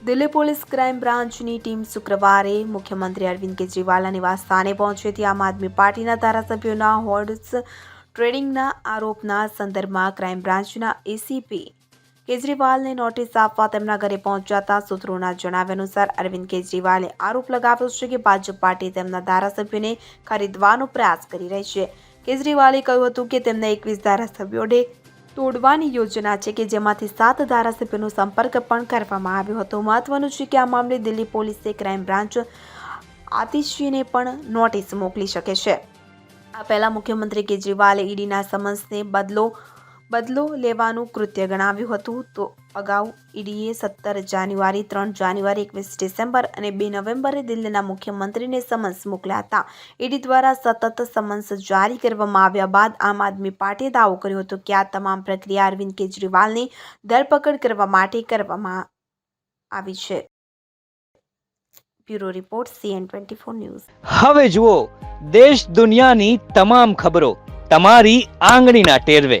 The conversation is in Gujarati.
દિલ્હી પોલીસ ક્રાઇમ બ્રાન્ચની ટીમ શુક્રવારે મુખ્યમંત્રી અરવિંદ કેજરીવાલના નિવાસ સ્થાને પહોંચી હતી. આમ આદમી પાર્ટીના ધારાસભ્યોના હોર્ડ્સ ટ્રેડિંગના આરોપના સંદર્ભમાં ક્રાઇમ બ્રાન્ચના એસીપી કેજરીવાલને નોટિસ આપવા તેમના ઘરે પહોંચ્યા સૂત્રોના જણાવ્યા અનુસાર અરવિંદ કેજરીવાલે આરોપ લગાવ્યો છે કે ભાજપ પાર્ટી તેમના ધારાસભ્યોને ખરીદવાનો પ્રયાસ કરી રહી છે. કેજરીવાલે કહ્યું હતું કે તેમના એકવીસ ધારાસભ્યોને તોડવાની યોજના છે કે જેમાંથી સાત ધારાસભ્યોનો સંપર્ક પણ કરવામાં આવ્યો હતો. મહત્વનું છે કે આ મામલે દિલ્હી પોલીસે ક્રાઇમ બ્રાન્ચ આતિશીને પણ નોટિસ મોકલી શકે છે. આ પહેલાં મુખ્યમંત્રી કેજરીવાલે ઈડીના સમન્સને બદલો બદલો લેવાનું કૃત્ય ગણાવ્યું હતું. તો અગાઉ ઈડીએ સત્તર જાન્યુઆરી ત્રણ જાન્યુઆરી એકવીસ ડિસેમ્બર અને બે નવેમ્બરે દિલ્હીના મુખ્યમંત્રીને સમન્સ મોકલ્યા હતા. ઈડી દ્વારા સતત સમન્સ જારી કરવામાં આવ્યા બાદ આમ આદમી પાર્ટીએ દાવો કર્યો હતો કે આ તમામ પ્રક્રિયા અરવિંદ કેજરીવાલની ધરપકડ કરવા માટે કરવામાં આવી છે. Bureau report, CN twenty four news. હવે જુઓ, દેશ દુનિયાની તમામ ખબરો તમારી આંગળીના ટેરવે.